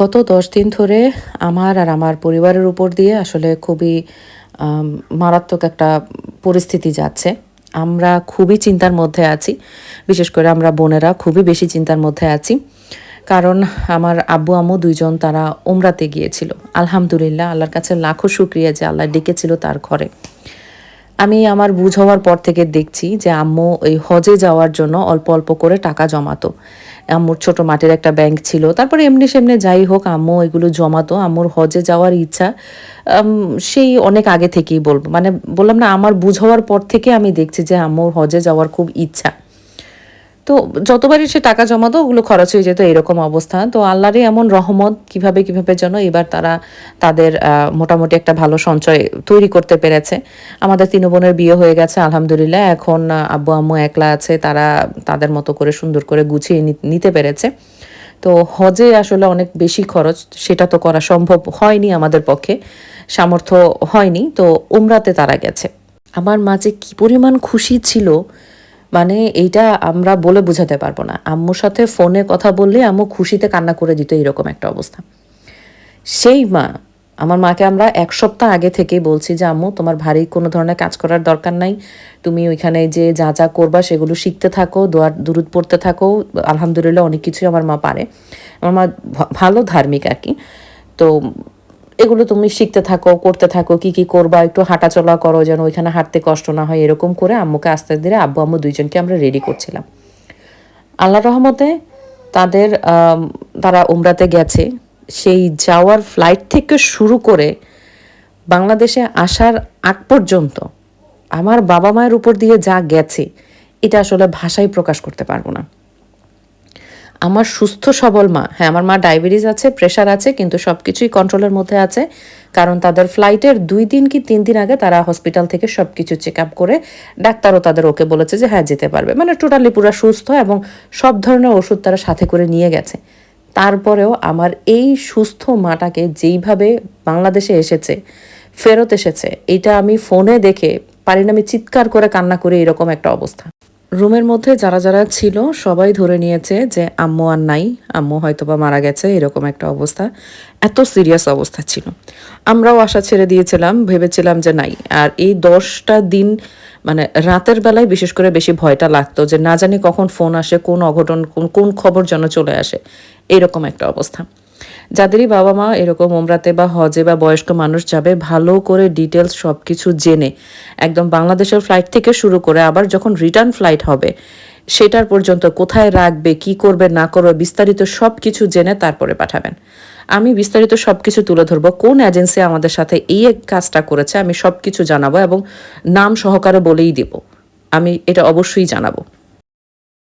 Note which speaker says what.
Speaker 1: গত দশ দিন ধরে আমার আর আমার পরিবারের উপর দিয়ে আসলে খুবই মারাত্মক একটা পরিস্থিতি যাচ্ছে। আমরা খুবই চিন্তার মধ্যে আছি। বিশেষ করে আমরা বোনেরা খুবই বেশি চিন্তার মধ্যে আছি। কারণ আমার আব্বু আম্মু দুইজন তারা ওমরাতে গিয়েছিল। আলহামদুলিল্লাহ, আল্লাহর কাছে লাখো শুক্রিয়া যে আল্লাহ ডেকেছিল তার ঘরে। আমি আমার বুঝ হওয়ার পর থেকে দেখছি যে আম্মু ওই হজে যাওয়ার জন্য অল্প অল্প করে টাকা জমাতো। আম্মুর ছোট মাটির একটা ব্যাংক ছিল। তারপরে এমনি সেমনি যাই হোক, আম্মু এগুলো জমাতো। আম্মুর হজে যাওয়ার ইচ্ছা সেই অনেক আগে থেকেই বলব। মানে বললাম না, আমার বুঝ হওয়ার পর থেকে আমি দেখছি যে আম্মুর হজে যাওয়ার খুব ইচ্ছা। তো যতবারই সে টাকা জমাতো, ওগুলো খরচ হয়ে যেত এরকম অবস্থা। তো আল্লাহরই এমন রহমত কীভাবে কীভাবে যেন এবার তারা তাদের মোটামুটি একটা ভালো সঞ্চয় তৈরি করতে পেরেছে। আমাদের তিন বোনের বিয়ে হয়ে গেছে, আলহামদুলিল্লাহ। এখন আব্বু, আম্মু একলা আছে, তারা তাদের মতো করে সুন্দর করে গুছিয়ে নিতে পেরেছে। তো হজে আসলে অনেক বেশি খরচ, সেটা তো করা সম্ভব হয়নি আমাদের পক্ষে, সামর্থ্য হয়নি। তো উমরাতে তারা গেছে। আমার মা যে কি পরিমাণ খুশি ছিল মানে এইটা আমরা বলে বোঝাতে পারব না। আম্মুর সাথে ফোনে কথা বললে আম্মু খুশিতে কান্না করে দিত এরকম একটা অবস্থা। সেই মা, আমার মাকে আমরা এক সপ্তাহ আগে থেকেই বলছি যে, আম্মু, তোমার ভারী কোনো ধরনের কাজ করার দরকার নাই। তুমি ওইখানে যে যা যা করবা সেগুলো শিখতে থাকো দোয়ার দূরত পড়তে থাকো। আলহামদুলিল্লাহ অনেক কিছুই আমার মা পারে। আমার মা ভালো ধার্মিক আর কি। তো এগুলো তুমি শিখতে থাকো, করতে থাকো, কি কি করবা, একটু হাঁটাচলা করো, যেন ওইখানে হাঁটতে কষ্ট না হয়, এরকম করে আম্মুকে আস্তে ধীরে আব্বু আম্মু দুইজনকে আমরা রেডি করছিলাম। আল্লাহ রহমতে তাদের তারা উমরাতে গেছে। সেই যাওয়ার ফ্লাইট থেকে শুরু করে বাংলাদেশে আসার আগ পর্যন্ত আমার বাবা মায়ের উপর দিয়ে যা গেছে, এটা আসলে ভাষায় প্রকাশ করতে পারব না। আমার সুস্থ, সবল মা। হ্যাঁ আমার মা ডায়াবেটিস আছে প্রেশার আছে, কিন্তু সব কিছুই কন্ট্রোলের মধ্যে আছে। কারণ তাদের ফ্লাইটের দুই দিন কি তিন দিন আগে তারা হসপিটাল থেকে সব কিছু চেক আপ করে ডাক্তারও তাদের ওকে বলেছে যে হ্যাঁ যেতে পারবে। মানে টোটালি পুরো সুস্থ এবং সব ধরনের ওষুধ তারা সাথে করে নিয়ে গেছে। তারপরেও আমার এই সুস্থ মাটাকে যেইভাবে বাংলাদেশে এসেছে, ফেরত এসেছে, এটা আমি ফোনে দেখে পারি না আমি চিৎকার করে কান্না করে এরকম একটা অবস্থা। রুমের মধ্যে যারা যারা ছিল সবাই ধরে নিয়েছে যে আম্মু আর নাই, আম্মু হয়তো বা মারা গেছে, এরকম একটা অবস্থা। এত সিরিয়াস অবস্থা ছিল। আমরাও আশা ছেড়ে দিয়েছিলাম, ভেবেছিলাম যে নাই। আর এই দশটা দিন মানে রাতের বেলায় বিশেষ করে বেশি ভয়টা লাগতো যে না জানি কখন ফোন আসে, কোন অঘটন, কোন কোন খবর যেন চলে আসে। এরকম একটা অবস্থা। যাদেরই বাবা মা এরকম ওমরাতে বা হজে বা বয়স্ক মানুষ যাবে, ভালো করে ডিটেলস সব কিছু জেনে একদম বাংলাদেশের ফ্লাইট থেকে শুরু করে আবার যখন রিটার্ন ফ্লাইট হবে, সেটার পর্যন্ত কোথায় রাখবে, কি করবে, না করবে, বিস্তারিত সব কিছু জেনে তারপরে পাঠাবেন। আমি বিস্তারিত সব কিছু তুলে ধরবো, কোন এজেন্সি আমাদের সাথে এই কাজটা করেছে আমি সব কিছু জানাব এবং নাম সহকারে বলেই দেব। আমি এটা অবশ্যই জানাব।